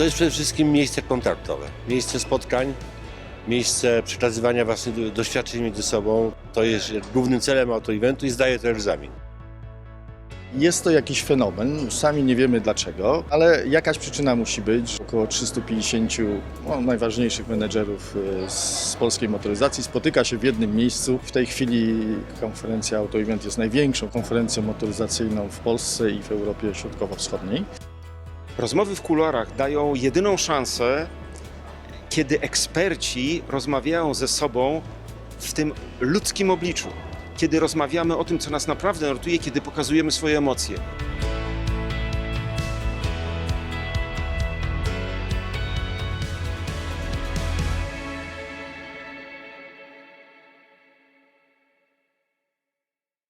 To jest przede wszystkim miejsce kontaktowe, miejsce spotkań, miejsce przekazywania własnych do- doświadczeń między sobą. To jest głównym celem autoeventu i zdaje to egzamin. Jest to jakiś fenomen, sami nie wiemy dlaczego, ale jakaś przyczyna musi być. Około 350 no, najważniejszych menedżerów e, z polskiej motoryzacji spotyka się w jednym miejscu. W tej chwili konferencja AutoEvent jest największą konferencją motoryzacyjną w Polsce i w Europie Środkowo-Wschodniej. Rozmowy w kuluarach dają jedyną szansę, kiedy eksperci rozmawiają ze sobą w tym ludzkim obliczu. Kiedy rozmawiamy o tym, co nas naprawdę nurtuje, kiedy pokazujemy swoje emocje.